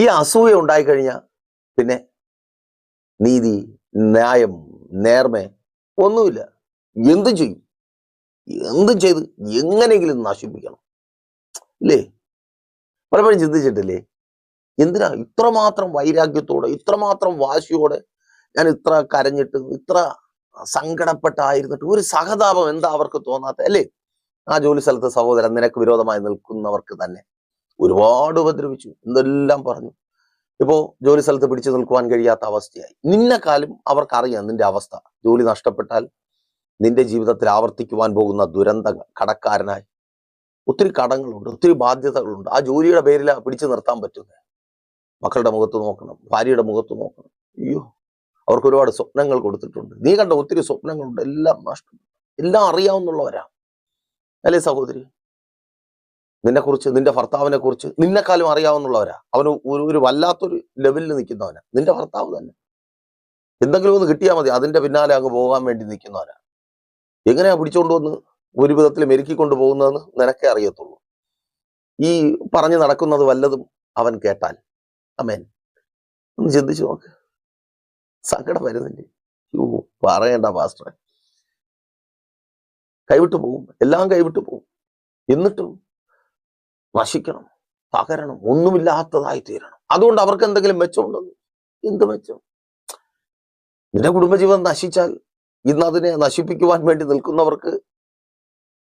ഈ അസൂയ ഉണ്ടായിക്കഴിഞ്ഞാൽ പിന്നെ നീതി ന്യായം നേർമ ഒന്നുമില്ല. എന്തും ചെയ്യും. എന്തും ചെയ്ത് എങ്ങനെയെങ്കിലും നശിപ്പിക്കണം. ഇല്ലേ? പലപ്പോഴും ചിന്തിച്ചിട്ടില്ലേ? എന്തിനാ ഇത്രമാത്രം വൈരാഗ്യത്തോടെ ഇത്രമാത്രം വാശിയോടെ ഞാൻ ഇത്ര കരഞ്ഞിട്ട് ഇത്ര സങ്കടപ്പെട്ടായിരുന്നിട്ട് ഒരു സഹതാപം എന്താ അവർക്ക് തോന്നാത്ത? അല്ലേ? ആ ജോലി സ്ഥലത്ത് സഹോദരൻ നിനക്ക് വിരോധമായി നിൽക്കുന്നവർക്ക് തന്നെ. ഒരുപാട് ഉപദ്രവിച്ചു. എന്തെല്ലാം പറഞ്ഞു? ഇപ്പോ ജോലി സ്ഥലത്ത് പിടിച്ചു നിൽക്കുവാൻ കഴിയാത്ത അവസ്ഥയായി. നിന്നെക്കാലും അവർക്കറിയാം നിന്റെ അവസ്ഥ. ജോലി നഷ്ടപ്പെട്ടാൽ നിന്റെ ജീവിതത്തിൽ ആവർത്തിക്കുവാൻ പോകുന്ന ദുരന്തങ്ങൾ കടക്കാരനായി. ഒത്തിരി കടങ്ങളുണ്ട് ഒത്തിരി ബാധ്യതകളുണ്ട്. ആ ജോലിയുടെ പേരിൽ പിടിച്ചു നിർത്താൻ പറ്റുന്നത് മക്കളുടെ മുഖത്ത് നോക്കണം ഭാര്യയുടെ മുഖത്ത് നോക്കണം. അയ്യോ അവർക്ക് ഒരുപാട് സ്വപ്നങ്ങൾ കൊടുത്തിട്ടുണ്ട്. നീ കണ്ട ഒത്തിരി സ്വപ്നങ്ങളുണ്ട്. എല്ലാം നഷ്ടം. എല്ലാം അറിയാവുന്നുള്ളവരാ. അല്ലേ സഹോദരി? നിന്നെ കുറിച്ച് നിന്റെ ഭർത്താവിനെ കുറിച്ച് നിന്നെക്കാളും അറിയാവുന്നുള്ളവരാ. അവന് ഒരു ഒരു വല്ലാത്തൊരു ലെവലിൽ നിൽക്കുന്നവനാ. നിന്റെ ഭർത്താവ് തന്നെ. എന്തെങ്കിലും ഒന്ന് കിട്ടിയാൽ മതി. അതിന്റെ പിന്നാലെ അങ്ങ് പോകാൻ വേണ്ടി നിൽക്കുന്നവനാ. എങ്ങനെയാ പിടിച്ചോണ്ട് വന്ന് ഒരു വിധത്തിൽ മെരുക്കിക്കൊണ്ട് പോകുന്നതെന്ന് നിനക്കേ അറിയത്തുള്ളൂ. ഈ പറഞ്ഞു നടക്കുന്നത് വല്ലതും അവൻ കേട്ടാൽ. അമേൻ ഒന്ന് ചിന്തിച്ചു നോക്ക്. സങ്കടം വരുന്നില്ലേ? യോ പറയണ്ട പാസ്റ്ററെ. കൈവിട്ടു പോകും. എല്ലാം കൈവിട്ടു പോകും. എന്നിട്ടും നശിക്കണം തകരണം ഒന്നുമില്ലാത്തതായി തീരണം അതുകൊണ്ട് അവർക്ക് എന്തെങ്കിലും മെച്ചമുണ്ടെന്ന് എന്ത് മെച്ചം? നിന്റെ കുടുംബജീവിതം നശിച്ചാൽ ഇന്ന് അതിനെ നശിപ്പിക്കുവാൻ വേണ്ടി നിൽക്കുന്നവർക്ക്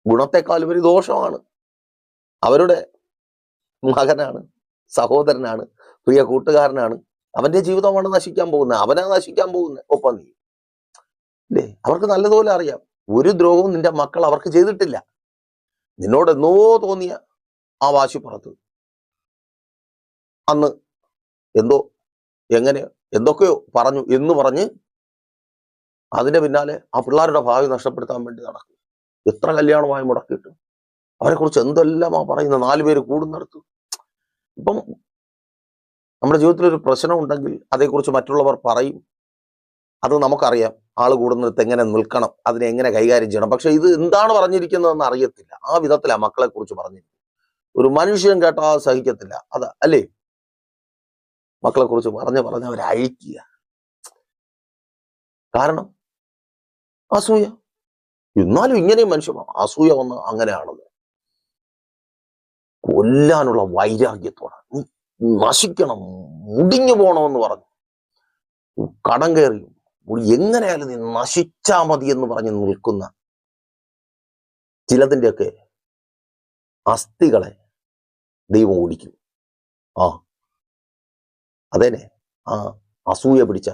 ഗുണത്തെക്കാളും ഒരു ദോഷമാണ്. അവരുടെ മകനാണ് സഹോദരനാണ് പ്രിയ കൂട്ടുകാരനാണ്. അവന്റെ ജീവിതമാണ് നശിക്കാൻ പോകുന്നത്. അവനാ നശിക്കാൻ പോകുന്നത്. ഒപ്പം നീ. അല്ലേ അവർക്ക് നല്ലതുപോലെ അറിയാം. ഒരു ദ്രോഹവും നിന്റെ മക്കൾ അവർക്ക് ചെയ്തിട്ടില്ല. നിന്നോട് എന്നോ തോന്നിയ ആ വാശി പുറത്ത്. അന്ന് എന്തോ എങ്ങനെ എന്തൊക്കെയോ പറഞ്ഞു എന്ന് പറഞ്ഞ് അതിന്റെ പിന്നാലെ ആ പിള്ളേരുടെ ഭാവി നഷ്ടപ്പെടുത്താൻ വേണ്ടി നടക്കും. എത്ര കല്യാണമായി മുടക്കിയിട്ട്. അവരെക്കുറിച്ച് ആ പറയുന്ന നാല് പേര് കൂടുന്നിടത്ത്. ഇപ്പം നമ്മുടെ ജീവിതത്തിൽ ഒരു പ്രശ്നം ഉണ്ടെങ്കിൽ അതേക്കുറിച്ച് മറ്റുള്ളവർ പറയും. അത് നമുക്കറിയാം. ആൾ കൂടുന്നിടത്ത് എങ്ങനെ നിൽക്കണം അതിനെ എങ്ങനെ കൈകാര്യം ചെയ്യണം. പക്ഷെ ഇത് എന്താണ് പറഞ്ഞിരിക്കുന്നതെന്ന് അറിയത്തില്ല. ആ വിധത്തിലാണ് മക്കളെക്കുറിച്ച് പറഞ്ഞിരിക്കുന്നത്. ഒരു മനുഷ്യൻ കേട്ടാൽ സഹിക്കത്തില്ല. അതാ അല്ലേ? മക്കളെ കുറിച്ച് പറഞ്ഞ് പറഞ്ഞ് അവരെ അഴിക്കുക. കാരണം അസൂയ. എന്നാലും ഇങ്ങനെയും മനുഷ്യൻ അസൂയ വന്ന് അങ്ങനെയാണെന്ന് കൊല്ലാനുള്ള വൈരാഗ്യത്തോടെ. നശിക്കണം മുടിഞ്ഞു പോണമെന്ന് പറഞ്ഞു. കടം കയറി. എങ്ങനെയാലും നീ നശിച്ചാ മതി എന്ന് പറഞ്ഞ് നിൽക്കുന്ന ചിലതിന്റെയൊക്കെ അസ്ഥികളെ ദൈവം ഓടിക്കും. ആ. അതേനെ ആ അസൂയ പിടിച്ച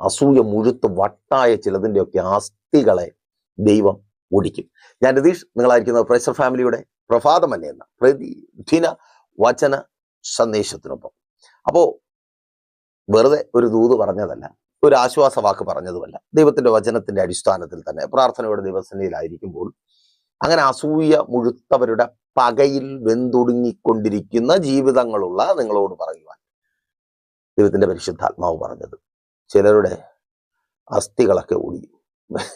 അസൂയ മുഴുത്ത് വട്ടായ ചിലതിന്റെയൊക്കെ ആസ്തികളെ ദൈവം ഓടിക്കും. ഞാൻ രതീഷ് നിങ്ങളായിരിക്കുന്നത് പ്രൈസർ ഫാമിലിയുടെ പ്രഭാതമല്ലേ എന്ന പ്രതിദിന വചന സന്ദേശത്തിനൊപ്പം. അപ്പോ വെറുതെ ഒരു ദൂത് പറഞ്ഞതല്ല ഒരു ആശ്വാസ വാക്ക് പറഞ്ഞതുമല്ല. ദൈവത്തിന്റെ വചനത്തിന്റെ അടിസ്ഥാനത്തിൽ തന്നെ പ്രാർത്ഥനയുടെ ദിവസനയിലായിരിക്കുമ്പോൾ അങ്ങനെ അസൂയ മുഴുത്തവരുടെ പകയിൽ വെന്തൊടുങ്ങിക്കൊണ്ടിരിക്കുന്ന ജീവിതങ്ങളുള്ള നിങ്ങളോട് പറയുവാൻ ദൈവത്തിന്റെ പരിശുദ്ധാത്മാവ് പറഞ്ഞത്. ചിലരുടെ അസ്ഥികളൊക്കെ ഓടിയും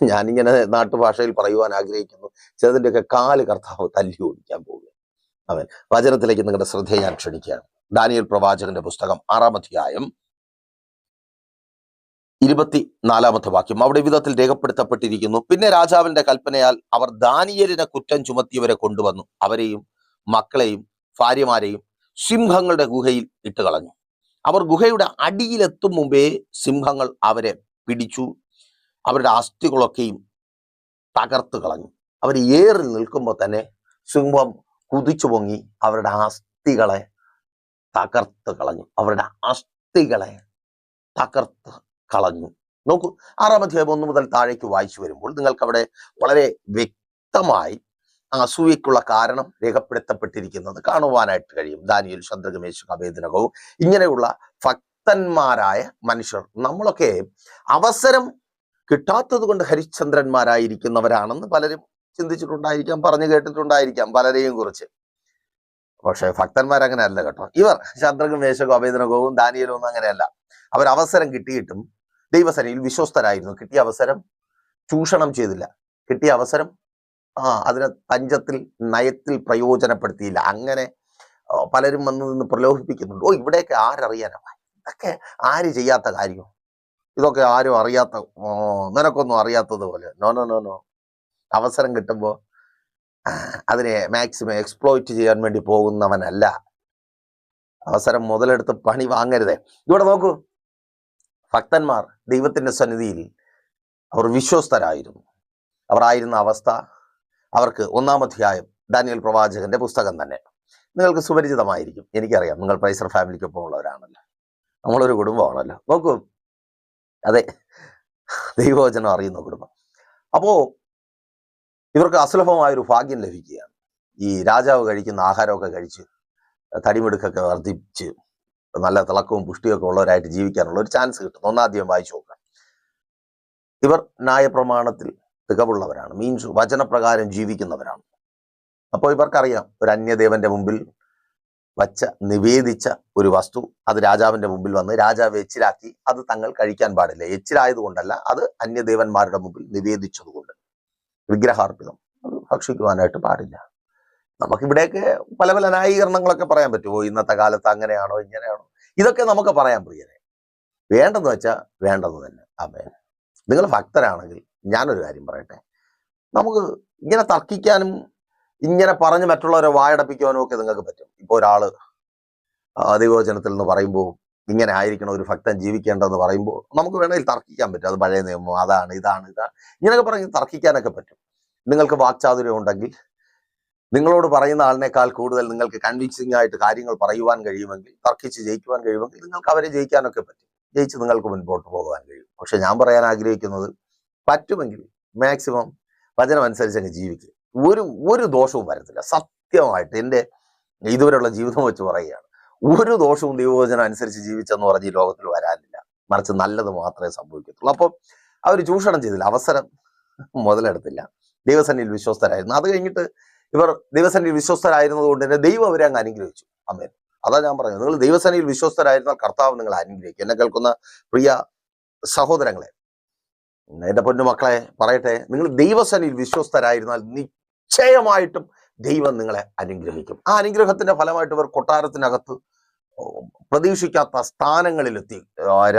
ഞാനിങ്ങനെ നാട്ടുഭാഷയിൽ പറയുവാൻ ആഗ്രഹിക്കുന്നു. ചിലതിന്റെയൊക്കെ കാൽ കർത്താവ് തല്ലി ഓടിക്കാൻ പോവുക അവൻ വചനത്തിലേക്ക് നിങ്ങളുടെ ശ്രദ്ധയെ ഞാൻ ക്ഷണിക്കുകയാണ്. ദാനിയൽ പ്രവാചകന്റെ പുസ്തകം ആറാം അധ്യായം ഇരുപത്തി നാലാമത്തെ വാക്യം. അവിടെ വിധത്തിൽ രേഖപ്പെടുത്തപ്പെട്ടിരിക്കുന്നു. പിന്നെ രാജാവിന്റെ കൽപ്പനയാൽ അവർ ദാനിയലിനെ കുറ്റം ചുമത്തിയവരെ കൊണ്ടുവന്നു. അവരെയും മക്കളെയും ഭാര്യമാരെയും സിംഹങ്ങളുടെ ഗുഹയിൽ ഇട്ട് കളഞ്ഞു. അവർ ഗുഹയുടെ അടിയിലെത്തും മുമ്പേ സിംഹങ്ങൾ അവരെ പിടിച്ചു അവരുടെ അസ്ഥികളൊക്കെയും തകർത്ത് കളഞ്ഞു. അവർ ഏറി നിൽക്കുമ്പോൾ തന്നെ സിംഹം കുതിച്ചു പൊങ്ങി അവരുടെ അസ്ഥികളെ തകർത്ത് കളഞ്ഞു. അവരുടെ അസ്ഥികളെ തകർത്ത് കളഞ്ഞു. നോക്കൂ ആറാം അധ്യായം ഒന്ന് മുതൽ താഴേക്ക് വായിച്ചു വരുമ്പോൾ നിങ്ങൾക്ക് അവിടെ വളരെ വ്യക്തമായി അസൂയക്കുള്ള കാരണം രേഖപ്പെടുത്തപ്പെട്ടിരിക്കുന്നത് കാണുവാനായിട്ട് കഴിയും. ദാനിയൽ ചന്ദ്രഗമേശ് അഭേദനകവും ഇങ്ങനെയുള്ള ഭക്തന്മാരായ മനുഷ്യർ നമ്മളൊക്കെ അവസരം കിട്ടാത്തത് കൊണ്ട് ഹരിശ്ചന്ദ്രന്മാരായിരിക്കുന്നവരാണെന്ന് പലരും ചിന്തിച്ചിട്ടുണ്ടായിരിക്കാം പറഞ്ഞു കേട്ടിട്ടുണ്ടായിരിക്കാം പലരെയും കുറിച്ച്. പക്ഷെ ഭക്തന്മാരങ്ങനെ അല്ല കേട്ടോ. ഇവർ ചന്ദ്രകും വേശകവും അഭേദനകവും ദാനിയലും ഒന്നും അങ്ങനെയല്ല. അവർ അവസരം കിട്ടിയിട്ടും ദൈവസനയിൽ വിശ്വസ്തരായിരുന്നു. കിട്ടിയ അവസരം ചൂഷണം ചെയ്തില്ല. കിട്ടിയ അവസരം ആ അതിനെ തഞ്ചത്തിൽ നയത്തിൽ പ്രയോജനപ്പെടുത്തിയില്ല. അങ്ങനെ പലരും വന്ന് നിന്ന് പ്രലോഭിപ്പിക്കുന്നുണ്ട്. ഓ ഇവിടെയൊക്കെ ആരറിയാനാ? ഇതൊക്കെ ആര് ചെയ്യാത്ത കാര്യം ഇതൊക്കെ ആരും അറിയാത്ത നിനക്കൊന്നും അറിയാത്തത് പോലെ. No no no no. അവസരം കിട്ടുമ്പോൾ അതിനെ മാക്സിമം എക്സ്പ്ലോയിറ്റ് ചെയ്യാൻ വേണ്ടി പോകുന്നവനല്ല. അവസരം മുതലെടുത്ത് പണി വാങ്ങരുതേ. ഇവിടെ നോക്കൂ. ഭക്തന്മാർ ദൈവത്തിന്റെ സന്നിധിയിൽ അവർ വിശ്വസ്തരായിരുന്നു. അവർ ആയിരുന്ന അവസ്ഥ അവർക്ക് ഒന്നാം അധ്യായം ഡാനിയൽ പ്രവാചകന്റെ പുസ്തകം തന്നെ. നിങ്ങൾക്ക് സുപരിചിതമായിരിക്കും. എനിക്കറിയാം നിങ്ങൾ പ്രൈസർ ഫാമിലിക്കൊപ്പം ഉള്ളവരാണല്ലോ. നമ്മളൊരു കുടുംബമാണല്ലോ. നോക്കൂ. അതെ. ദൈവവചനം അറിയുന്ന കുടുംബം. അപ്പോ ഇവർക്ക് അസുലഭമായ ഒരു ഭാഗ്യം ലഭിക്കുകയാണ്. ഈ രാജാവ് കഴിക്കുന്ന ആഹാരമൊക്കെ കഴിച്ച് തടിമെടുക്കൊക്കെ വർദ്ധിച്ച് നല്ല തിളക്കവും പുഷ്ടിയൊക്കെ ഉള്ളവരായിട്ട് ജീവിക്കാനുള്ള ഒരു ചാൻസ് കിട്ടും. ഒന്നാദ്യം വായിച്ചു നോക്കാം ഇവർ ന്യായപ്രമാണത്തിൽ തികവുള്ളവരാണ്. മീൻസ് വചനപ്രകാരം ജീവിക്കുന്നവരാണ്. അപ്പോൾ ഇവർക്കറിയാം ഒരു അന്യദേവന്റെ മുമ്പിൽ വച്ച നിവേദിച്ച ഒരു വസ്തു അത് രാജാവിന്റെ മുമ്പിൽ വന്ന് രാജാവ് എച്ചിലാക്കി അത് തങ്ങൾ കഴിക്കാൻ പാടില്ല. എച്ചിലായതുകൊണ്ടല്ല അത് അന്യദേവന്മാരുടെ മുമ്പിൽ നിവേദിച്ചതുകൊണ്ട് വിഗ്രഹാർപ്പിതം അത് ഭക്ഷിക്കുവാനായിട്ട് പാടില്ല. നമുക്കിവിടെയൊക്കെ പല പല ന്യായീകരണങ്ങളൊക്കെ പറയാൻ പറ്റുമോ ഇന്നത്തെ കാലത്ത് അങ്ങനെയാണോ ഇങ്ങനെയാണോ? ഇതൊക്കെ നമുക്ക് പറയാൻ പ്രിയരെ. വേണ്ടെന്ന് വെച്ചാൽ വേണ്ടെന്ന് തന്നെ. അമേ നിങ്ങൾ ഭക്തരാണെങ്കിൽ ഞാനൊരു കാര്യം പറയട്ടെ. നമുക്ക് ഇങ്ങനെ തർക്കിക്കാനും ഇങ്ങനെ പറഞ്ഞ് മറ്റുള്ളവരെ വായടപ്പിക്കാനും ഒക്കെ നിങ്ങൾക്ക് പറ്റും. ഇപ്പോൾ ഒരാൾ ദൈവചനത്തിൽ നിന്ന് പറയുമ്പോൾ ഇങ്ങനെ ആയിരിക്കണം ഒരു ഭക്തൻ ജീവിക്കേണ്ടതെന്ന് പറയുമ്പോൾ നമുക്ക് വേണമെങ്കിൽ തർക്കിക്കാൻ പറ്റും. അത് പഴയ നിയമം അതാണ് ഇതാണ് ഇതാണ്. ഇങ്ങനെയൊക്കെ പറഞ്ഞ് തർക്കിക്കാനൊക്കെ പറ്റും. നിങ്ങൾക്ക് വാക്ചാതുര്യം ഉണ്ടെങ്കിൽ നിങ്ങളോട് പറയുന്ന ആളിനേക്കാൾ കൂടുതൽ നിങ്ങൾക്ക് കൺവിൻസിംഗ് ആയിട്ട് കാര്യങ്ങൾ പറയുവാൻ കഴിയുമെങ്കിൽ തർക്കിച്ച് ജയിക്കുവാൻ കഴിയുമെങ്കിൽ നിങ്ങൾക്ക് അവരെ ജയിക്കാനൊക്കെ പറ്റും. ജയിച്ച് നിങ്ങൾക്ക് മുൻപോട്ട് പോകാൻ കഴിയും. പക്ഷെ ഞാൻ പറയാൻ ആഗ്രഹിക്കുന്നത് പറ്റുമെങ്കിൽ മാക്സിമം വചനമനുസരിച്ച് അങ്ങ് ജീവിക്കുക ഒരു ഒരു ദോഷവും വരത്തില്ല. സത്യമായിട്ട് എന്റെ ഇതുവരെയുള്ള ജീവിതം വെച്ച് പറയുകയാണ്. ഒരു ദോഷവും ദൈവവചനം അനുസരിച്ച് ജീവിച്ചെന്ന് പറഞ്ഞ് ഈ ലോകത്തിൽ വരാനില്ല. മറിച്ച് നല്ലത് മാത്രമേ സംഭവിക്കത്തുള്ളൂ. അപ്പം അവർ ചൂഷണം ചെയ്തില്ല. അവസരം മുതലെടുത്തില്ല. ദൈവസന്നിയിൽ വിശ്വസ്തരായിരുന്നു. അത് കഴിഞ്ഞിട്ട് ഇവർ ദൈവസേനയിൽ വിശ്വസ്തരായിരുന്നത് കൊണ്ട് തന്നെ ദൈവം അവരെ അങ്ങ് അനുഗ്രഹിച്ചു. അമ്മേൻ അതാ ഞാൻ പറയുന്നത് നിങ്ങൾ ദൈവസേനയിൽ വിശ്വസ്തരായിരുന്നാൽ കർത്താവ് നിങ്ങൾ അനുഗ്രഹിക്കും. എന്നെ കേൾക്കുന്ന പ്രിയ സഹോദരങ്ങളെ എന്റെ പൊന്നു മക്കളെ പറയട്ടെ നിങ്ങൾ ദൈവസേനയിൽ വിശ്വസ്തരായിരുന്നാൽ നിശ്ചയമായിട്ടും ദൈവം നിങ്ങളെ അനുഗ്രഹിക്കും. ആ അനുഗ്രഹത്തിന്റെ ഫലമായിട്ട് ഇവർ കൊട്ടാരത്തിനകത്ത് പ്രതീക്ഷിക്കാത്ത സ്ഥാനങ്ങളിലെത്തി.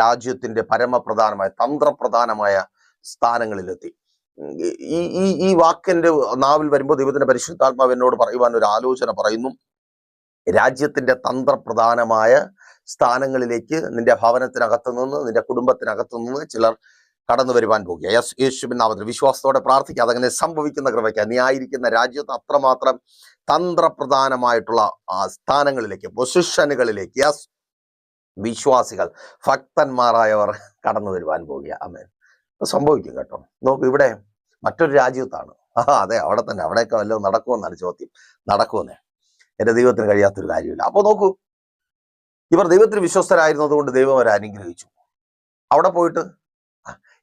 രാജ്യത്തിന്റെ പരമപ്രധാനമായ തന്ത്രപ്രധാനമായ സ്ഥാനങ്ങളിലെത്തി. ഈ ഈ ഈ വാക്കിന്റെ നാവിൽ വരുമ്പോൾ ദൈവത്തിന്റെ പരിശുദ്ധാത്മാവ് എന്നോട് പറയുവാൻ ഒരു ആലോചന പറയുന്നു. രാജ്യത്തിന്റെ തന്ത്രപ്രധാനമായ സ്ഥാനങ്ങളിലേക്ക് നിന്റെ ഭവനത്തിനകത്തു നിന്ന് നിന്റെ കുടുംബത്തിനകത്തു നിന്ന് ചിലർ കടന്നു വരുവാൻ പോകുക. യെസ് യേശുവിൻ നാമത്തിൽ വിശ്വാസത്തോടെ പ്രാർത്ഥിക്കുക. അതങ്ങനെ സംഭവിക്കുന്ന കൃപയ്ക്ക് നീ ആയിരിക്കുന്ന രാജ്യത്ത് അത്രമാത്രം തന്ത്രപ്രധാനമായിട്ടുള്ള സ്ഥാനങ്ങളിലേക്ക് പൊസിഷനുകളിലേക്ക് യെസ് വിശ്വാസികൾ ഭക്തന്മാരായവർ കടന്നു വരുവാൻ പോകുക. അത് സംഭവിക്കും കേട്ടോ. നോക്കൂ ഇവിടെ മറ്റൊരു രാജ്യത്താണ്. ആ അതെ അവിടെ തന്നെ. അവിടെയൊക്കെ വല്ലതും നടക്കുമെന്നാണ് ചോദ്യം. നടക്കുമെന്നേ. എന്റെ ദൈവത്തിന് കഴിയാത്തൊരു കാര്യമില്ല. അപ്പോൾ നോക്കൂ ഇവർ ദൈവത്തിന് വിശ്വസ്തരായിരുന്നതുകൊണ്ട് ദൈവം അവരെ അനുഗ്രഹിച്ചു. അവിടെ പോയിട്ട്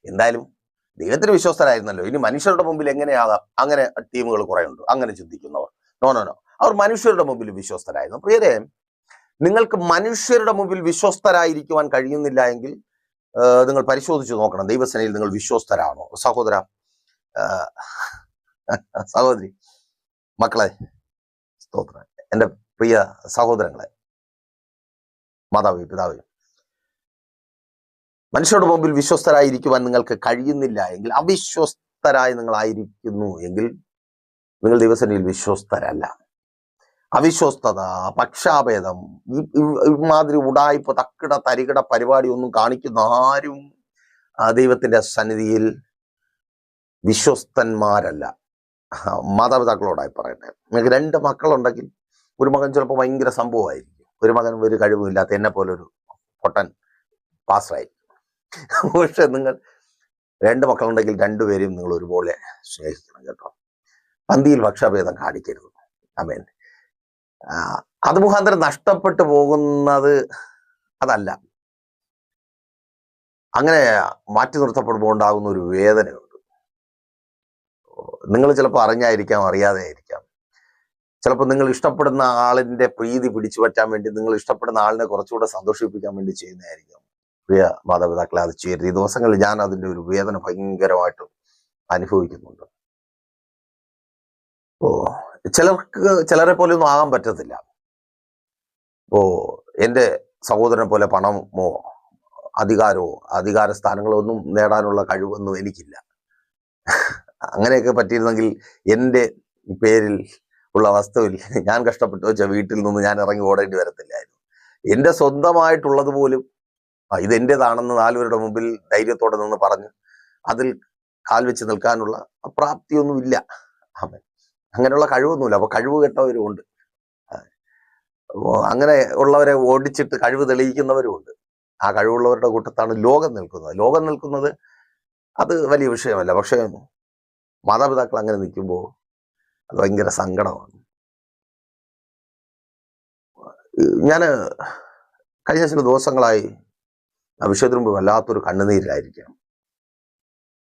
എന്തായാലും ദൈവത്തിന് വിശ്വസ്തരായിരുന്നല്ലോ. ഇനി മനുഷ്യരുടെ മുമ്പിൽ എങ്ങനെയാകാം? അങ്ങനെ ടീമുകൾ കുറേ ഉണ്ട് അങ്ങനെ ചിന്തിക്കുന്നവർ. No no no. അവർ മനുഷ്യരുടെ മുമ്പിൽ വിശ്വസ്തരായിരുന്നു. പ്രിയരെ നിങ്ങൾക്ക് മനുഷ്യരുടെ മുമ്പിൽ വിശ്വസ്തരായിരിക്കുവാൻ കഴിയുന്നില്ല എങ്കിൽ നിങ്ങൾ പരിശോധിച്ച് നോക്കണം. ദൈവസേനയിൽ നിങ്ങൾ വിശ്വസ്തരാണോ? സഹോദര സഹോദരി മക്കളെ സ്തോത്രം. എന്റെ പ്രിയ സഹോദരങ്ങളെ മാതാവേ പിതാവേ മനുഷ്യരുടെ മുമ്പിൽ വിശ്വസ്തരായിരിക്കുവാൻ നിങ്ങൾക്ക് കഴിയുന്നില്ല എങ്കിൽ അവിശ്വസ്തരായി നിങ്ങളായിരിക്കുന്നു എങ്കിൽ നിങ്ങൾ ദൈവസേനയിൽ വിശ്വസ്തരല്ല. അവിശ്വസ്തത പക്ഷാഭേദം ഇമാതിരി ഉടായ്പ തക്കിട തരികിട പരിപാടി ഒന്നും കാണിക്കുന്ന ആരും ദൈവത്തിന്റെ സന്നിധിയിൽ വിശ്വസ്തന്മാരല്ല. മാതാപിതാക്കളോടായി പറയട്ടെ. നിങ്ങൾക്ക് രണ്ട് മക്കളുണ്ടെങ്കിൽ ഒരു മകൻ ചിലപ്പോൾ ഭയങ്കര സംഭവമായിരിക്കും. ഒരു മകൻ ഒരു കഴിവുമില്ലാത്ത എന്നെ പോലെ ഒരു പൊട്ടൻ പാസ്സായി പക്ഷെ നിങ്ങൾ രണ്ട് മക്കളുണ്ടെങ്കിൽ രണ്ടുപേരെയും നിങ്ങൾ ഒരുപോലെ സ്നേഹിക്കണം കേട്ടോ. പന്തിയിൽ ഭക്ഷ്യഭേദം കാണിക്കരുത്. അമേൻ അത് മുഖാന്തരം നഷ്ടപ്പെട്ടു പോകുന്നത് അതല്ല. അങ്ങനെ മാറ്റി നിർത്തപ്പെടുമ്പോൾ ഉണ്ടാകുന്ന ഒരു വേദനയുണ്ട്. നിങ്ങൾ ചിലപ്പോൾ അറിഞ്ഞായിരിക്കാം അറിയാതെ ആയിരിക്കാം ചിലപ്പോൾ നിങ്ങൾ ഇഷ്ടപ്പെടുന്ന ആളിന്റെ പ്രീതി പിടിച്ചു പറ്റാൻ വേണ്ടി നിങ്ങൾ ഇഷ്ടപ്പെടുന്ന ആളിനെ കുറച്ചുകൂടെ സന്തോഷിപ്പിക്കാൻ വേണ്ടി ചെയ്യുന്നതായിരിക്കാം. പ്രിയ മാതാപിതാക്കളെ അത് ചെയ്യരുത്. ഈ ദിവസങ്ങളിൽ ഞാൻ അതിന്റെ ഒരു വേദന ഭയങ്കരമായിട്ട് അനുഭവിക്കുന്നുണ്ട്. ഓ ചിലർക്ക് ചിലരെ പോലെ ഒന്നും ആകാൻ പറ്റത്തില്ല. ഇപ്പോ എന്റെ സഹോദരനെ പോലെ പണമോ അധികാരമോ അധികാര സ്ഥാനങ്ങളോ ഒന്നും നേടാനുള്ള കഴിവൊന്നും എനിക്കില്ല. അങ്ങനെയൊക്കെ പറ്റിയിരുന്നെങ്കിൽ എന്റെ പേരിൽ ഉള്ള വസ്തുവിൽ ഞാൻ കഷ്ടപ്പെട്ട് വെച്ച വീട്ടിൽ നിന്ന് ഞാൻ ഇറങ്ങി ഓടേണ്ടി വരത്തില്ലായിരുന്നു. എന്റെ സ്വന്തമായിട്ടുള്ളത് പോലും ആ, ഇത് എന്റെതാണെന്ന് നാലുപേരുടെ മുമ്പിൽ ധൈര്യത്തോടെ നിന്ന് പറഞ്ഞ് അതിൽ കാൽവെച്ച് നിൽക്കാനുള്ള പ്രാപ്തിയൊന്നുമില്ല. ആമേൻ. അങ്ങനെയുള്ള കഴിവൊന്നുമില്ല. അപ്പോൾ കഴിവ് കെട്ടവരും ഉണ്ട് അങ്ങനെ ഉള്ളവരെ ഓടിച്ചിട്ട് കഴിവ് തെളിയിക്കുന്നവരും ഉണ്ട് ആ കഴിവുള്ളവരുടെ കൂട്ടത്താണ് ലോകം നിൽക്കുന്നത്. ലോകം നിൽക്കുന്നത് അത് വലിയ വിഷയമല്ല. പക്ഷേ മാതാപിതാക്കൾ അങ്ങനെ നിൽക്കുമ്പോൾ അത് ഭയങ്കര സങ്കടമാണ്. ഞാൻ കഴിഞ്ഞ ചില ദിവസങ്ങളായി വിഷയത്തിന് മുമ്പ് വല്ലാത്തൊരു കണ്ണുനീരിലായിരിക്കണം.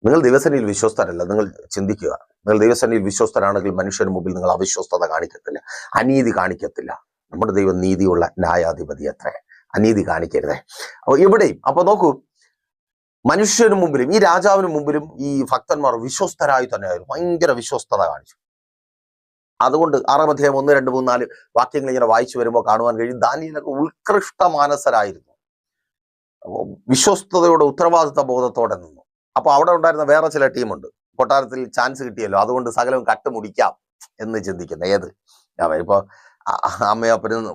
നിങ്ങൾ ദിവസനയിൽ വിശ്വസ്തരല്ല നിങ്ങൾ ചിന്തിക്കുക. നിങ്ങൾ ദിവസനയിൽ വിശ്വസ്തരാണെങ്കിൽ മനുഷ്യന് മുമ്പിൽ നിങ്ങൾ അവിശ്വസ്തത കാണിക്കത്തില്ല. അനീതി കാണിക്കത്തില്ല. നമ്മുടെ ദൈവം നീതിയുള്ള ന്യായാധിപതി അത്ര. അനീതി കാണിക്കരുതേ. അപ്പൊ ഇവിടെയും അപ്പൊ നോക്കൂ മനുഷ്യന് മുമ്പിലും ഈ രാജാവിന് മുമ്പിലും ഈ ഭക്തന്മാർ വിശ്വസ്തരായി തന്നെയായിരുന്നു. ഭയങ്കര വിശ്വസ്തത കാണിച്ചു. അതുകൊണ്ട് ആറാം അധ്യായം ഒന്ന് രണ്ട് മൂന്ന് നാല് വാക്യങ്ങൾ ഇങ്ങനെ വായിച്ചു വരുമ്പോൾ കാണുവാൻ കഴിയും. ദാനിയിലൊക്കെ ഉത്കൃഷ്ട മാനസരായിരുന്നു വിശ്വസ്തയുടെ ഉത്തരവാദിത്ത ബോധത്തോടെ നിന്നു. അപ്പൊ അവിടെ ഉണ്ടായിരുന്ന വേറെ ചില ടീമുണ്ട്. കൊട്ടാരത്തിൽ ചാൻസ് കിട്ടിയല്ലോ. അതുകൊണ്ട് സകലവും കട്ടുമുടിക്കാം എന്ന് ചിന്തിക്കുന്ന ഏത്? ഇപ്പൊ അമ്മയോ അപ്പനും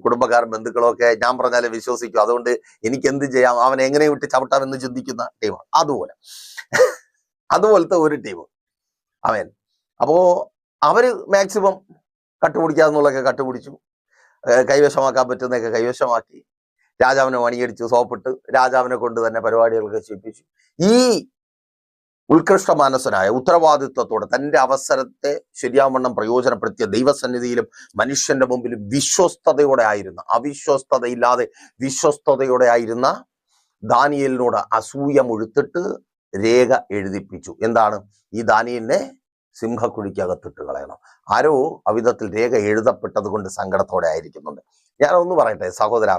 കുടുംബക്കാരും ബന്ധുക്കളും ഒക്കെ ഞാൻ പറഞ്ഞാലേ വിശ്വസിക്കും. അതുകൊണ്ട് എനിക്ക് എന്ത് ചെയ്യാം? അവൻ എങ്ങനെ വിട്ട് ചവിട്ടാം എന്ന് ചിന്തിക്കുന്ന ടീമാണ്. അതുപോലെ. അതുപോലത്തെ ഒരു ടീം അവൻ. അപ്പോ അവർ മാക്സിമം കട്ടുപിടിക്കാന്നുള്ളതൊക്കെ കട്ടുപിടിച്ചു. കൈവശമാക്കാൻ പറ്റുന്നതൊക്കെ കൈവശമാക്കി. രാജാവിനെ മണിയടിച്ചു സോപ്പിട്ട് രാജാവിനെ കൊണ്ട് തന്നെ പരിപാടികളൊക്കെ ചെയ്യിപ്പിച്ചു. ഈ ഉത്കൃഷ്ട മാനസനായ ഉത്തരവാദിത്വത്തോടെ തന്റെ അവസരത്തെ ശരിയാവണ്ണം പ്രയോജനപ്പെടുത്തിയ ദൈവസന്നിധിയിലും മനുഷ്യന്റെ മുമ്പിലും വിശ്വസ്തയോടെ ആയിരുന്ന അവിശ്വസ്തതയില്ലാതെ വിശ്വസ്തയോടെ ആയിരുന്ന ദാനിയലിനോട് അസൂയ മുഴുത്തിട്ട് രേഖ എഴുതിപ്പിച്ചു. എന്താണ്? ഈ ദാനിയലിനെ സിംഹക്കുഴിക്കകത്തിട്ട് കളയണം. ആരോ അവിധത്തിൽ രേഖ എഴുതപ്പെട്ടത് കൊണ്ട് സങ്കടത്തോടെ ആയിരിക്കുന്നുണ്ട്. ഞാൻ ഒന്ന് പറയട്ടെ സഹോദര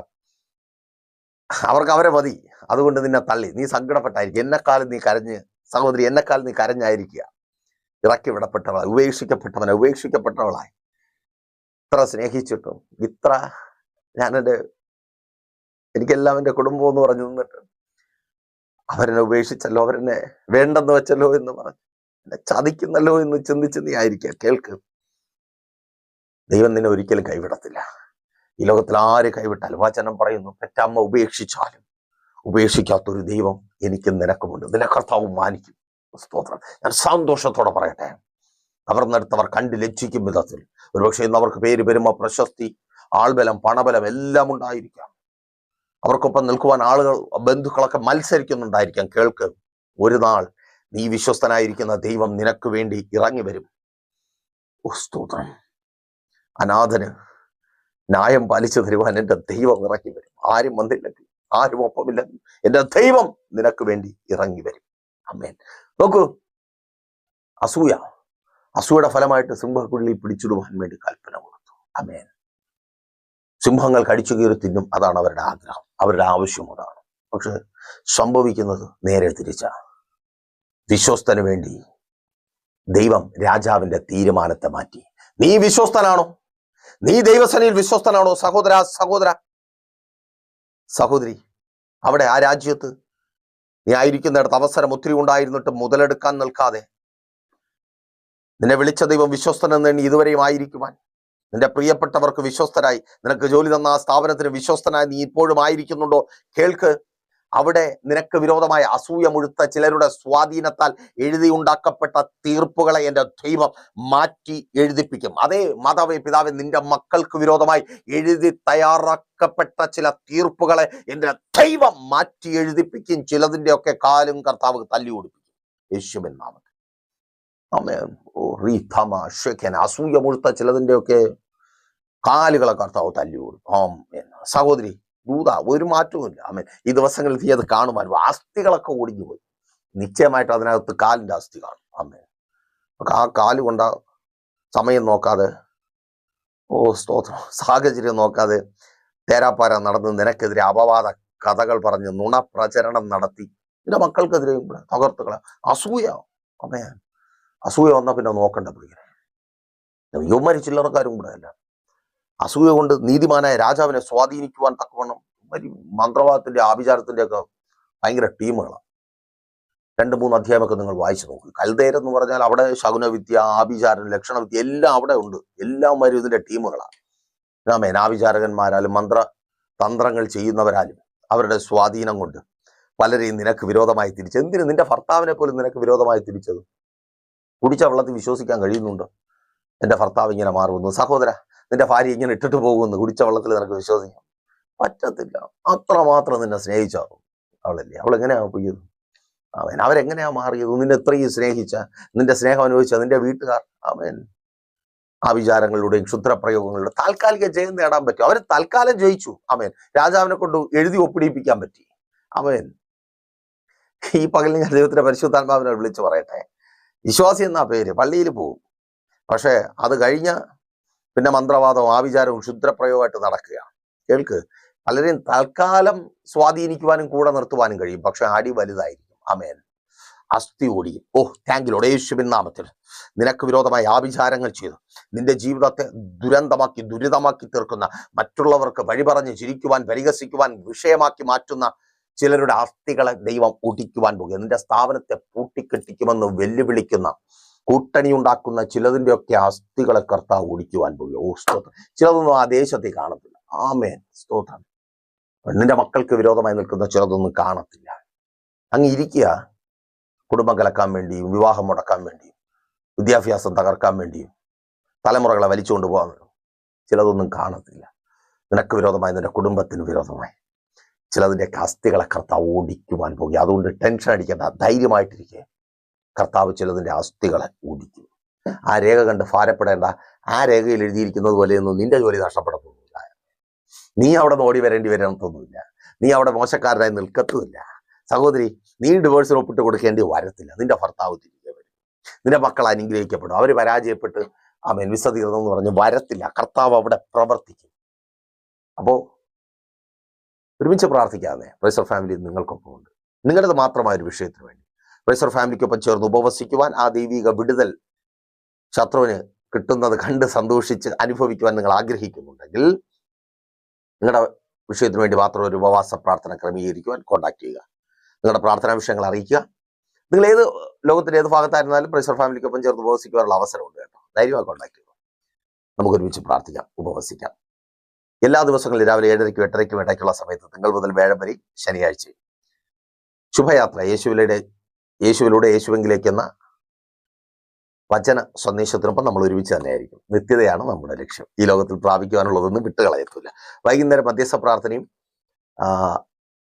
അവർക്ക് അവരെ മതി. അതുകൊണ്ട് നിന്നെ തള്ളി. നീ സങ്കടപ്പെട്ടായിരിക്കും. എന്നെക്കാളും നീ കരഞ്ഞ് സഹോദരി എന്നെക്കാളും നീ കരഞ്ഞായിരിക്കുക. ഇറക്കി വിടപ്പെട്ടവളായി ഉപേക്ഷിക്കപ്പെട്ടവനെ ഉപേക്ഷിക്കപ്പെട്ടവളായി. ഇത്ര സ്നേഹിച്ചിട്ടും ഇത്ര ഞാനെന്റെ എനിക്കെല്ലാം എന്റെ കുടുംബം എന്ന് പറഞ്ഞു നിന്നിട്ട് അവരെന്നെ ഉപേക്ഷിച്ചല്ലോ അവരെന്നെ വേണ്ടെന്ന് വെച്ചല്ലോ എന്ന് പറഞ്ഞു എന്നെ ചതിക്കുന്നല്ലോ എന്ന് ചിന്തിച്ച് നീ ആയിരിക്കുക. കേൾക്ക്. ദൈവം നിന്നെ ഒരിക്കലും കൈവിടത്തില്ല. ഈ ലോകത്തിൽ ആര് കൈവിട്ടാലും വചനം പറയുന്നു പെറ്റമ്മ ഉപേക്ഷിച്ചാലും ഉപേക്ഷിക്കാത്തൊരു ദൈവം എനിക്ക് നിനക്കുമുണ്ട്. നിന്നെ മാനിക്കും. സ്തോത്രം. ഞാൻ സന്തോഷത്തോടെ പറയട്ടെ. അവർ നടത്തവർ കണ്ട് ലജ്ജിക്കും വിധത്തിൽ. ഒരുപക്ഷെ ഇന്ന് അവർക്ക് പേര് പെരുമ പ്രശസ്തി ആൾബലം പണബലം എല്ലാം ഉണ്ടായിരിക്കാം. അവർക്കൊപ്പം നിൽക്കുവാൻ ആളുകൾ ബന്ധുക്കളൊക്കെ മത്സരിക്കുന്നുണ്ടായിരിക്കാം. കേൾക്ക് ഒരു നാൾ നീ വിശ്വസ്തനായിരിക്കുന്ന ദൈവം നിനക്ക് വേണ്ടി ഇറങ്ങി വരും സ്തോത്രം. അനാഥന് ന്യായം പാലിച്ചു തരുവാൻ എന്റെ ദൈവം ഇറങ്ങി വരും. ആരും വന്നില്ലെങ്കിൽ ആരും ഒപ്പമില്ലെങ്കിൽ എന്റെ ദൈവം നിനക്ക് വേണ്ടി ഇറങ്ങി വരും. അമ്മേൻ നോക്കൂ അസൂയ അസൂയുടെ ഫലമായിട്ട് സിംഹക്കുള്ളിൽ പിടിച്ചിടുവാൻ വേണ്ടി കൽപ്പന കൊടുത്തു. അമേൻ സിംഹങ്ങൾ കടിച്ചു കീറി തിന്നും അതാണ് അവരുടെ ആഗ്രഹം. അവരുടെ ആവശ്യം അതാണ്. പക്ഷെ സംഭവിക്കുന്നത് നേരെ തിരിച്ച. വിശ്വസ്തന് വേണ്ടി ദൈവം രാജാവിന്റെ തീരുമാനത്തെ മാറ്റി. നീ വിശ്വസ്തനാണോ? നീ ദൈവസനയിൽ വിശ്വസ്തനാണോ? സഹോദര സഹോദര. സഹോദരി അവിടെ ആ രാജ്യത്ത് നീ ആയിരിക്കുന്നിടത്ത് അവസരം ഒത്തിരി ഉണ്ടായിരുന്നിട്ട് മുതലെടുക്കാൻ നിൽക്കാതെ. നിന്നെ വിളിച്ച ദൈവം വിശ്വസ്തനെന്ന് എണ്ണി ഇതുവരെയും ആയിരിക്കുവാൻ. നിന്റെ പ്രിയപ്പെട്ടവർക്ക് വിശ്വസ്തരായി. നിനക്ക് ജോലി തന്ന ആ സ്ഥാപനത്തിന് വിശ്വസ്തനായി നീ ഇപ്പോഴും ആയിരിക്കുന്നുണ്ടോ? കേൾക്ക്. അവിടെ നിനക്ക് വിരോധമായ അസൂയ മുഴുത്ത ചിലരുടെ സ്വാധീനത്താൽ എഴുതിയുണ്ടാക്കപ്പെട്ട തീർപ്പുകളെ എന്റെ ദൈവം മാറ്റി എഴുതിപ്പിക്കും. അതേ മാതാവേ പിതാവേ നിന്റെ മക്കൾക്ക് വിരോധമായി എഴുതി തയ്യാറാക്കപ്പെട്ട ചില തീർപ്പുകളെ എന്റെ ദൈവം മാറ്റി എഴുതിപ്പിക്കും. ചിലതിന്റെ ഒക്കെ കാലും കർത്താവ് തല്ലി ഓടിപ്പിക്കും. യേശുവിൻ നാമത്തിൽ. അസൂയ മുഴുത്ത ചിലതിന്റെയൊക്കെ കാലുകളെ കർത്താവ് തല്ലി ഓടും. സഹോദരി ദൂത ഒരു മാറ്റവുമില്ല. ആമേൻ. ഈ ദിവസങ്ങളിൽ തീ അത് കാണുമായിരുന്നു ആസ്തികളൊക്കെ ഒടിഞ്ഞു പോയി നിശ്ചയമായിട്ട് അതിനകത്ത് കാലിന്റെ ആസ്തി കാണും. അമ്മേ ആ കാൽ കൊണ്ട സമയം നോക്കാതെ ഓ സ്തോത്രം. സാഹചര്യം നോക്കാതെ തേരാപ്പാര നടന്ന് നിനക്കെതിരെ അപവാദ കഥകൾ പറഞ്ഞ് നുണ പ്രചരണം നടത്തി. നിന്റെ മക്കൾക്കെതിരെ തകർത്തുകള. അസൂയ. അമ്മേ അസൂയ വന്നാൽ പിന്നെ നോക്കണ്ട പിടിക്കണേ. യുവമാരി ചില്ലറക്കാരും കൂടെ അല്ല. അസൂയ കൊണ്ട് നീതിമാനായ രാജാവിനെ സ്വാധീനിക്കുവാൻ തക്കവണ്ണം മന്ത്രവാദത്തിന്റെ ആഭിചാരത്തിന്റെ ഒക്കെ ഭയങ്കര ടീമുകളാണ്. രണ്ട് മൂന്ന് അധ്യായമൊക്കെ നിങ്ങൾ വായിച്ചു നോക്കും. കൽദേരെന്ന് പറഞ്ഞാൽ അവിടെ ശകുനവിദ്യ ആഭിചാരം ലക്ഷണവിദ്യ എല്ലാം അവിടെ ഉണ്ട്. എല്ലാം വരും ഇതിന്റെ ടീമുകളാണ്. മേനാഭിചാരകന്മാരാലും മന്ത്ര തന്ത്രങ്ങൾ ചെയ്യുന്നവരാലും അവരുടെ സ്വാധീനം കൊണ്ട് പലരെയും നിനക്ക് വിരോധമായി തിരിച്ചു. എന്തിനു നിന്റെ ഭർത്താവിനെ പോലും നിനക്ക് വിരോധമായി തിരിച്ചത്? കുടിച്ച വെള്ളത്തിൽ വിശ്വസിക്കാൻ കഴിയുന്നുണ്ടോ? എന്റെ ഭർത്താവ് ഇങ്ങനെ മാറുന്നു. സഹോദര നിന്റെ ഭാര്യ ഇങ്ങനെ ഇട്ടിട്ട് പോകുമെന്ന് കുടിച്ച വെള്ളത്തിൽ നിനക്ക് വിശ്വസിക്കാം. പറ്റത്തില്ല. അത്രമാത്രം നിന്നെ സ്നേഹിച്ചാവും അവളല്ലേ? അവൾ എങ്ങനെയാ പോയത് അവൻ അവരെങ്ങനെയാ മാറിയത്? നിന്നെ ഇത്രയും സ്നേഹിച്ച നിന്റെ സ്നേഹം അനുഭവിച്ച നിന്റെ വീട്ടുകാർ അവൻ ആ വിചാരങ്ങളിലൂടെയും ക്ഷുദ്രപ്രയോഗങ്ങളിലൂടെ താൽക്കാലിക ജയം നേടാൻ പറ്റും. അവർ തൽക്കാലം ജയിച്ചു. അവൻ രാജാവിനെ കൊണ്ട് എഴുതി ഒപ്പിടിപ്പിക്കാൻ പറ്റി. അവൻ ഈ പകലിൽ ഞാൻ ദൈവത്തിന്റെ പരിശുദ്ധാത്മാവിനെ വിളിച്ചു പറയട്ടെ. വിശ്വാസി എന്നാ പേര്. പള്ളിയിൽ പോകും പക്ഷേ അത് കഴിഞ്ഞ പിന്നെ മന്ത്രവാദവും ആവിചാരവും ക്ഷുദ്രപ്രയോഗമായിട്ട് നടക്കുകയാണ്. കേൾക്ക്? പലരെയും തൽക്കാലം സ്വാധീനിക്കുവാനും കൂടെ നിർത്തുവാനും കഴിയും. പക്ഷെ അടി വലുതായിരിക്കും. അമേൻ അസ്ഥി ഓടിയും. ഓ താങ്കിലോട് യേശുവിൻ നാമത്തിൽ. നിനക്ക് വിരോധമായി ആഭിചാരങ്ങൾ ചെയ്തു. നിന്റെ ജീവിതത്തെ ദുരന്തമാക്കി ദുരിതമാക്കി തീർക്കുന്ന മറ്റുള്ളവർക്ക് വഴി പറഞ്ഞ് ചിരിക്കുവാൻ പരിഹസിക്കുവാൻ വിഷയമാക്കി മാറ്റുന്ന ചിലരുടെ അസ്ഥികളെ ദൈവം ഒടിക്കുവാൻ പോകുക നിന്റെ സ്ഥാപനത്തെ പൂട്ടിക്കെട്ടിക്കുമെന്ന് വെല്ലുവിളിക്കുന്ന കൂട്ടണി ഉണ്ടാക്കുന്ന ചിലതിന്റെയൊക്കെ അസ്ഥികളെ കർത്താവ് ഓടിക്കുവാൻ പോകുക ഓ സ്തോത്രം. ചിലതൊന്നും ആ ദേശത്തെ കാണത്തില്ല. ആമേൻ. സ്തോത്രം. പെണ്ണിന്റെ മക്കൾക്ക് വിരോധമായി നിൽക്കുന്ന ചിലതൊന്നും കാണത്തില്ല. അങ്ങ് ഇരിക്കുക. കുടുംബം കലക്കാൻ വേണ്ടിയും വിവാഹം മുടക്കാൻ വേണ്ടിയും വിദ്യാഭ്യാസം തകർക്കാൻ വേണ്ടിയും തലമുറകളെ വലിച്ചുകൊണ്ട് പോകാൻ ചിലതൊന്നും കാണത്തില്ല. നിനക്ക് വിരോധമായി നിന്റെ കുടുംബത്തിന് വിരോധമായി ചിലതിന്റെ അസ്ഥികളെ കർത്താവ് ഓടിക്കുവാൻ പോകുക അതുകൊണ്ട് ടെൻഷൻ അടിക്കേണ്ട. ധൈര്യമായിട്ടിരിക്കുക. കർത്താവ് ചിലതിന്റെ അസ്ഥികളെ ഓടിക്കും ആ രേഖ കണ്ട് ഭാരപ്പെടേണ്ട. ആ രേഖയിൽ എഴുതിയിരിക്കുന്നത് പോലെയൊന്നും നിന്റെ ജോലി നഷ്ടപ്പെടത്തൊന്നുമില്ല. നീ അവിടെ നിന്ന് ഓടി വരേണ്ടി വരത്തൊന്നുമില്ല. നീ അവിടെ മോശക്കാരനായി നിൽക്കത്തുമില്ല. സഹോദരി നീ ഡിവോഴ്സിന് ഒപ്പിട്ട് കൊടുക്കേണ്ടി വരത്തില്ല. നിന്റെ ഭർത്താവ് തിരികെ വരും. നിന്റെ മക്കൾ അനുഗ്രഹിക്കപ്പെടും. അവർ പരാജയപ്പെട്ട് ആമേൻ വിശദീകരണം എന്ന് പറഞ്ഞ് വരത്തില്ല. കർത്താവ് അവിടെ പ്രവർത്തിക്കും. അപ്പോൾ ഒരുമിച്ച് പ്രാർത്ഥിക്കാതെ പ്രൈസർ ഫാമിലി നിങ്ങൾക്കൊപ്പമുണ്ട്. ഉണ്ട് നിങ്ങളുടേത് മാത്രമായ ഒരു വിഷയത്തിന് വേണ്ടി. പ്രൈസർ ഫാമിലിക്കൊപ്പം ചേർന്ന്. ഉപവസിക്കുവാൻ ആ ദൈവിക വിടുതൽ ശത്രുവിന് കിട്ടുന്നത് കണ്ട് സന്തോഷിച്ച് അനുഭവിക്കുവാൻ നിങ്ങൾ ആഗ്രഹിക്കുന്നുണ്ടെങ്കിൽ നിങ്ങളുടെ വിഷയത്തിന് വേണ്ടി മാത്രം ഒരു ഉപവാസ പ്രാർത്ഥന ക്രമീകരിക്കുവാൻ കോൺടാക്ട് ചെയ്യുക. നിങ്ങളുടെ പ്രാർത്ഥനാ വിഷയങ്ങൾ അറിയിക്കുക. നിങ്ങൾ ഏത് ലോകത്തിന്റെ ഏത് ഭാഗത്തായിരുന്നാലും പ്രൈസർ ഫാമിലിക്കൊപ്പം ചേർന്ന് ഉപവസിക്കുവാനുള്ള അവസരമുണ്ട് കേട്ടോ. ധൈര്യമായി കോൺടാക്ട് ചെയ്യുക. നമുക്ക് ഒരുമിച്ച് പ്രാർത്ഥിക്കാം ഉപവസിക്കാം. എല്ലാ ദിവസങ്ങളിലും രാവിലെ ഏഴരയ്ക്കും എട്ടരയ്ക്കും ഇടയ്ക്കുള്ള സമയത്ത് തിങ്കൾ മുതൽ വേഴം വരെ ശനിയാഴ്ച ശുഭയാത്ര. യേശുവിലൂടെ യേശുവിലൂടെ യേശുവെങ്കിലേക്ക് എന്ന വചന സന്ദേശത്തിനൊപ്പം നമ്മൾ ഒരുമിച്ച് തന്നെയായിരിക്കും. നിത്യതയാണ് നമ്മുടെ ലക്ഷ്യം. ഈ ലോകത്തിൽ പ്രാപിക്കുവാനുള്ളതൊന്നും വിട്ടുകളയത്തില്ല. വൈകുന്നേരം മധ്യസ്ഥ പ്രാർത്ഥനയും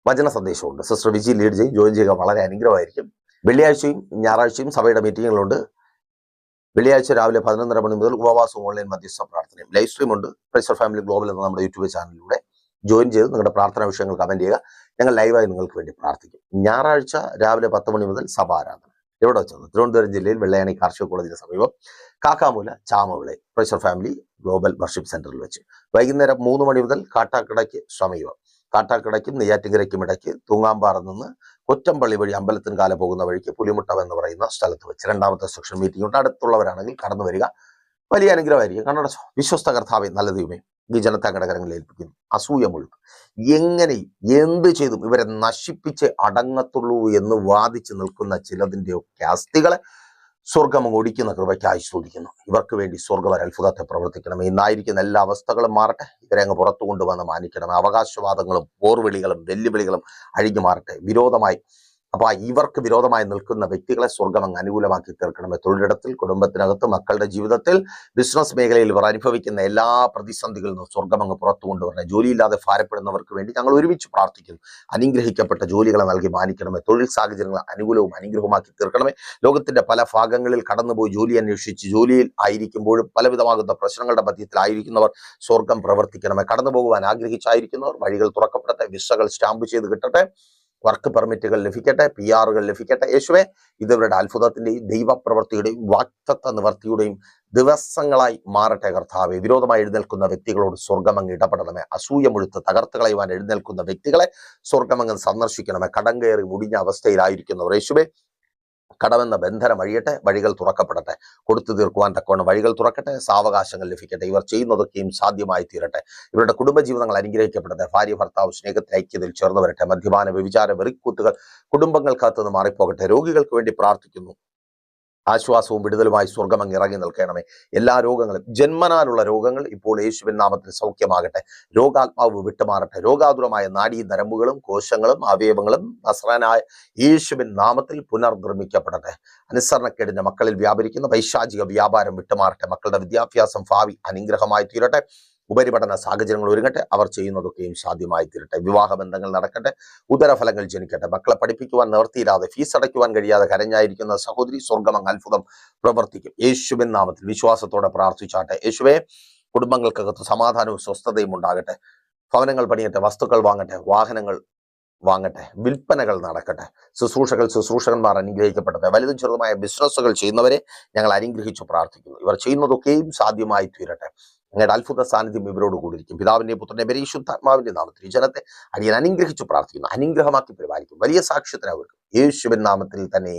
വചന സന്ദേശമുണ്ട് സിസ്റ്റർ വിജി ലീഡ് ചെയ്യും ജോയിൻ ചെയ്യുക വളരെ അനുഗ്രഹമായിരിക്കും. വെള്ളിയാഴ്ചയും ഞായറാഴ്ചയും സഭയുടെ മീറ്റിങ്ങുകളുണ്ട്. വെള്ളിയാഴ്ച രാവിലെ പതിനൊന്നര മണി മുതൽ ഉപവാസവും ഓൺലൈൻ മധ്യസ്ഥ പ്രാർത്ഥനയും. ലൈവ് സ്ട്രീം ഉണ്ട്. പ്രൈസർ ഫാമിലി ഗ്ലോബൽ എന്ന നമ്മുടെ യൂട്യൂബ് ചാനലിലൂടെ ജോയിൻ ചെയ്ത് നിങ്ങളുടെ പ്രാർത്ഥനാ വിഷയങ്ങൾ കമന്റ് ചെയ്യുക. ഞങ്ങൾ ലൈവായി നിങ്ങൾക്ക് വേണ്ടി പ്രാർത്ഥിക്കും. ഞായറാഴ്ച രാവിലെ പത്ത് മണി മുതൽ സഭ ആരാധന. എവിടെ വെച്ചത് തിരുവനന്തപുരം ജില്ലയിൽ വെള്ളയാണി കാർഷിക കോളേജിന് സമീപം കാക്കാമൂല ചാമവിളെ പ്രഷർ ഫാമിലി ഗ്ലോബൽ വർഷിപ്പ് സെന്ററിൽ വെച്ച്. വൈകുന്നേരം മൂന്ന് മണി മുതൽ കാട്ടാക്കടയ്ക്ക് സമീപം. കാട്ടാക്കടയ്ക്കും നെയ്യാറ്റിങ്കരയ്ക്കും ഇടയ്ക്ക് തൂങ്ങാമ്പാറ നിന്ന് കൊറ്റമ്പള്ളി വഴി അമ്പലത്തിന് കാല പോകുന്ന വഴിക്ക് പുലിമുട്ടം എന്ന് പറയുന്ന സ്ഥലത്ത് വെച്ച് രണ്ടാമത്തെ സെക്ഷൻ മീറ്റിംഗ് ഉണ്ട്. അടുത്തുള്ളവരാണെങ്കിൽ കടന്നു വരിക. വലിയ അനുഗ്രഹമായിരിക്കും. കണ്ണടച്ചോ. വിശ്വസ്ത കർത്താവെ നല്ല ദൈവമേ. ഈ ജനതാ കടകരങ്ങളിൽ ഏൽപ്പിക്കുന്നു. അസൂയ എങ്ങനെ എന്ത് ചെയ്തും ഇവരെ നശിപ്പിച്ച് അടങ്ങത്തുള്ളൂ എന്ന് വാദിച്ച് നിൽക്കുന്ന ചിലതിന്റെയൊക്കെ അസ്ഥികളെ സ്വർഗം അങ്ങ് ഒടിക്കുന്ന കൃപയ്ക്കായി ചോദിക്കുന്നു ഇവർക്ക് വേണ്ടി സ്വർഗം ഒരു അത്ഭുതത്തെ പ്രവർത്തിക്കണം. ഇന്നായിരിക്കുന്ന എല്ലാ അവസ്ഥകളും മാറട്ടെ. ഇവരെ അങ്ങ് പുറത്തു കൊണ്ടുവന്ന് മാനിക്കണം. അവകാശവാദങ്ങളും പോർവിളികളും വെല്ലുവിളികളും അഴിഞ്ഞു മാറട്ടെ. വിരോധമായി അപ്പൊ ഇവർക്ക് വിരോധമായി നിൽക്കുന്ന വ്യക്തികളെ സ്വർഗം അങ്ങ് അനുകൂലമാക്കി തീർക്കണമേ. തൊഴിലിടത്തിൽ കുടുംബത്തിനകത്ത് മക്കളുടെ ജീവിതത്തിൽ ബിസിനസ് മേഖലയിൽ ഇവർ അനുഭവിക്കുന്ന എല്ലാ പ്രതിസന്ധികളിൽ നിന്നും സ്വർഗം അങ്ങ് പുറത്തു കൊണ്ടുവരണേ. ജോലിയില്ലാതെ ഭാരപ്പെടുന്നവർക്ക് വേണ്ടി ഞങ്ങൾ ഒരുമിച്ച് പ്രാർത്ഥിക്കുന്നു. അനുഗ്രഹിക്കപ്പെട്ട ജോലികളെ നൽകി മാനിക്കണമേ. തൊഴിൽ സാഹചര്യങ്ങൾ അനുകൂലവും അനുഗ്രഹമാക്കി തീർക്കണമേ. ലോകത്തിന്റെ പല ഭാഗങ്ങളിൽ കടന്നുപോയി ജോലി അന്വേഷിച്ച് ജോലിയിൽ ആയിരിക്കുമ്പോഴും പലവിധമാകുന്ന പ്രശ്നങ്ങളുടെ മധ്യത്തിലായിരിക്കുന്നവർ സ്വർഗം പ്രവർത്തിക്കണമേ. കടന്നു പോകുവാൻ ആഗ്രഹിച്ചായിരിക്കുന്നവർ വഴികൾ തുറക്കപ്പെടട്ടെ. വിസകൾ സ്റ്റാമ്പ് ചെയ്ത് കിട്ടട്ടെ. വർക്ക് പെർമിറ്റുകൾ ലഭിക്കട്ടെ പി ആറുകൾ ലഭിക്കട്ടെ. യേശുവെ ഇതവരുടെ അത്ഭുതത്തിന്റെയും ദൈവപ്രവൃത്തിയുടെയും വാക്തത്വ നിവർത്തിയുടെയും ദിവസങ്ങളായി മാറട്ടെ കർത്താവെ. വിരോധമായി എഴുന്നേൽക്കുന്ന വ്യക്തികളോട് സ്വർഗമങ്ങ് ഇടപെടണമേ. അസൂയ മുഴുത്ത് തകർത്ത് കളയുവാൻ എഴുന്നേൽക്കുന്ന വ്യക്തികളെ സ്വർഗമങ്ങ് സന്ദർശിക്കണമേ. കടം കയറി മുടിഞ്ഞ അവസ്ഥയിലായിരിക്കുന്നവർ. യേശുവെ കടമെന്ന ബന്ധനം അഴിയട്ടെ വഴികൾ തുറക്കപ്പെടട്ടെ. കൊടുത്തു തീർക്കുവാൻ തക്കവണ്ണം വഴികൾ തുറക്കട്ടെ സാവകാശങ്ങൾ ലഭിക്കട്ടെ. ഇവർ ചെയ്യുന്നതൊക്കെയും സാധ്യമായി തീരട്ടെ. ഇവരുടെ കുടുംബജീവിതങ്ങൾ അനുഗ്രഹിക്കപ്പെടട്ടെ. ഭാര്യ ഭർത്താവ് സ്നേഹത്തിൽ ഐക്യതയിൽ ചേർന്ന് വരട്ടെ. മദ്യപാന വ്യഭിചാര വെറിക്കൂത്തുകൾ കുടുംബങ്ങൾക്കകത്ത് നിന്ന് മാറിപ്പോകട്ടെ. രോഗികൾക്ക് വേണ്ടി പ്രാർത്ഥിക്കുന്നു. ആശ്വാസവും വിടുതലുമായി സ്വർഗം അങ്ങ് ഇറങ്ങി നിൽക്കണമേ. എല്ലാ രോഗങ്ങളും ജന്മനാലുള്ള രോഗങ്ങൾ ഇപ്പോൾ യേശുവിൻ നാമത്തിൽ സൗഖ്യമാകട്ടെ. രോഗാത്മാവ് വിട്ടുമാറട്ടെ. രോഗാതുരമായ നാഡീ നരമ്പുകളും കോശങ്ങളും അവയവങ്ങളും നസ്രാനായ യേശുവിൻ നാമത്തിൽ പുനർനിർമ്മിക്കപ്പെടട്ടെ. അനുസരണക്കേടിന്റെ മക്കളിൽ വ്യാപരിക്കുന്ന പൈശാചിക വ്യാപാരം വിട്ടുമാറട്ടെ. മക്കളുടെ വിദ്യാഭ്യാസം ഭാവി അനുഗ്രഹമായി തീരട്ടെ. ഉപരിപഠന സാഹചര്യങ്ങൾ ഒരുങ്ങട്ടെ അവർ ചെയ്യുന്നതൊക്കെയും സാധ്യമായി തീരട്ടെ വിവാഹ ബന്ധങ്ങൾ നടക്കട്ടെ ഉദരഫലങ്ങൾ ജനിക്കട്ടെ. മക്കളെ പഠിപ്പിക്കുവാൻ നിവർത്തിയില്ലാതെ ഫീസ് അടയ്ക്കുവാൻ കഴിയാതെ കരഞ്ഞായിരിക്കുന്ന സഹോദരി സ്വർഗമങ്ങ് അത്ഭുതം പ്രവർത്തിക്കും. യേശുവിൻ നാമത്തിൽ വിശ്വാസത്തോടെ പ്രാർത്ഥിച്ചാട്ടെ. യേശുവെ കുടുംബങ്ങൾക്കകത്ത് സമാധാനവും സ്വസ്ഥതയും ഉണ്ടാകട്ടെ. ഭവനങ്ങൾ പണിയട്ടെ വസ്തുക്കൾ വാങ്ങട്ടെ വാഹനങ്ങൾ വാങ്ങട്ടെ വിൽപ്പനകൾ നടക്കട്ടെ. ശുശ്രൂഷകൾ ശുശ്രൂഷകന്മാർ അനുഗ്രഹിക്കപ്പെടട്ടെ. വലുതും ചെറുതുമായ ബിസിനസ്സുകൾ ചെയ്യുന്നവരെ ഞങ്ങൾ അനുഗ്രഹിച്ചു പ്രാർത്ഥിക്കുന്നു. ഇവർ ചെയ്യുന്നതൊക്കെയും സാധ്യമായി തീരട്ടെ അങ്ങയുടെ അത്ഭുത സാന്നിധ്യം ഇവരോട് കൂടിയിരിക്കും പിതാവിന്റെയും പുത്രന്റെ പരിശുദ്ധാത്മാവിന്റെ നാമത്തിൽ. ഈ ജനത്തെ അടിയൻ അനുഗ്രഹിച്ചു പ്രാർത്ഥിക്കുന്നു. അനുഗ്രഹമാക്കി പരിപാലിക്കും. വലിയ സാക്ഷ്യത്തിന് അവർക്ക്. യേശുവിൻ നാമത്തിൽ തന്നെ.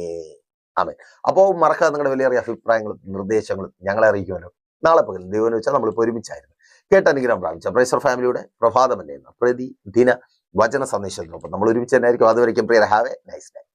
ആമേ അപ്പോൾ മറക്കാതെ നിങ്ങളുടെ വിലയേറിയ അഭിപ്രായങ്ങളും നിർദ്ദേശങ്ങളും ഞങ്ങളെ അറിയിക്കുമല്ലോ. നാളെ പകൽ ദൈവം വെച്ചാൽ നമ്മളിപ്പോൾ ഒരുമിച്ചായിരുന്നു. കേട്ട അനുഗ്രഹം പ്രാപിച്ച പ്രൈസർ ഫാമിലിയുടെ പ്രഭാതമല്ലേ? എന്ന പ്രതിദിന വചന സന്ദേശത്തിനൊപ്പം നമ്മൾ ഒരുമിച്ച് തന്നെ ആയിരിക്കും അതുവരെയും prayer have a nice day.